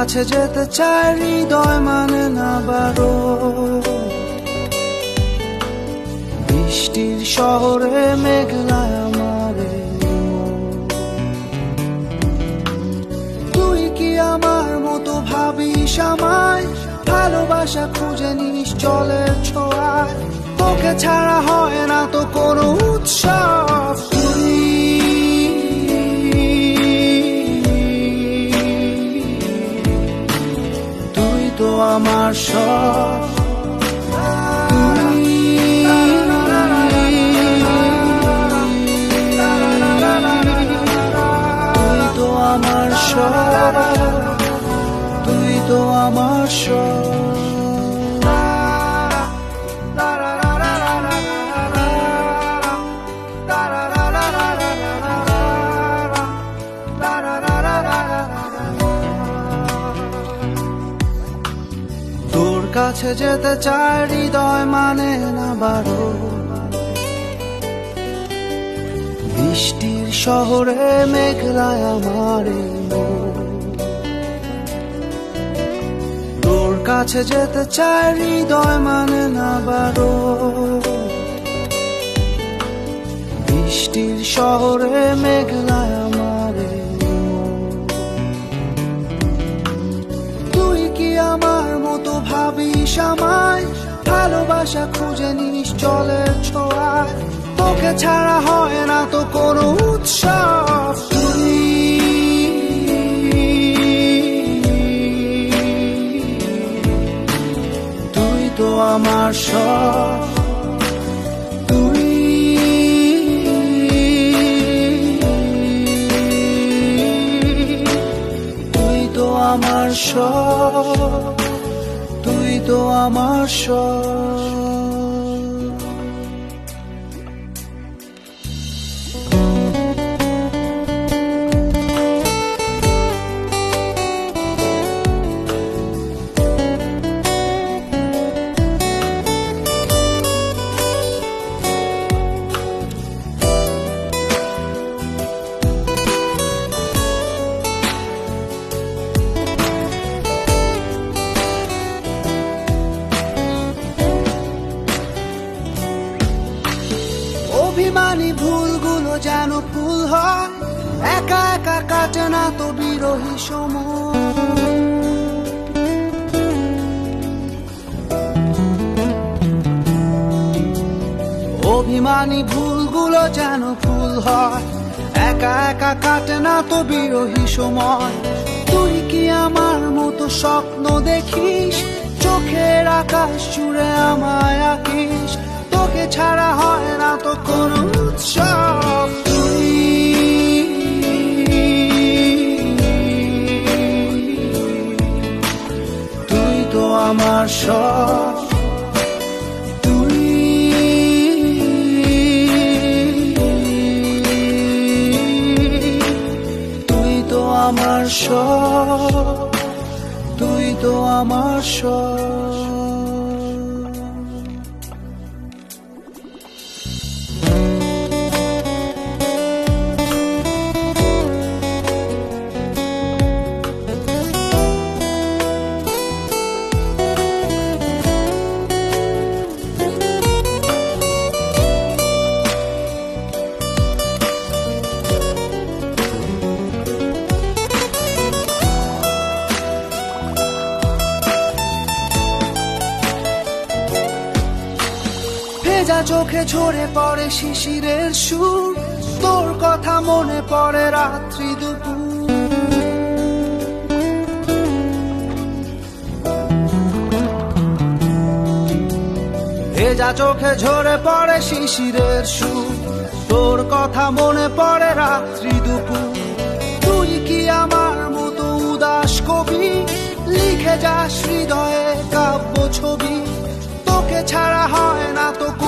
কাছে যেতে চাই, হৃদয় মানে না বারো। বৃষ্টির শহরে মেঘলায় আমার। তুই কি আমার মতো ভাবিস আমায়? ভালোবাসা খুঁজে নিস জলের ছোঁয়ায়। তোকে ছাড়া হয় না তো কোনো উৎসব। আমার সব কাছে যেতে চাই হৃদয় মানে না বারো। বৃষ্টির শহরে মেঘলায় আমার তোর কাছে যেতে চাই হৃদয় মানে না বারো। বৃষ্টির শহরে মেঘলায় আমায় ভালোবাসা খুঁজে নিস জলের ছোঁয়ায় তোকে ছাড়া হয় না তো কোনো উৎসব। তুই তুই তো আমার সব। তুই তো আমার সব। তো আমার সব। যেন ফুল হয়, একা একা কাটে না তো বিরোহী সময়। অভিমানী ভুলগুলো যেন ফুল হয়, একা একা কাটে না তো বিরোহী সময়। তুই কি আমার মতো স্বপ্ন দেখিস? চোখের আকাশ জুড়ে আমায় আঁকিস। তোকে ছাড়া হয় না তো কোনো উৎসব। তুই তুই তো আমার সব। আমার সব। তুই তো আমার সব। ভেজা চোখে ঝরে পড়ে শিশিরের সুর। তোর কথা মনে পড়ে রাত্রি দুপুর। ভেজা চোখে ঝরে পড়ে শিশিরের সুর। তোর কথা মনে পড়ে রাত্রি দুপুর। তুই কি আমার মতো উদাস কবি? লিখে যাস হৃদয়ে কাব্য ছবি। তোকে ছাড়া হয় না তো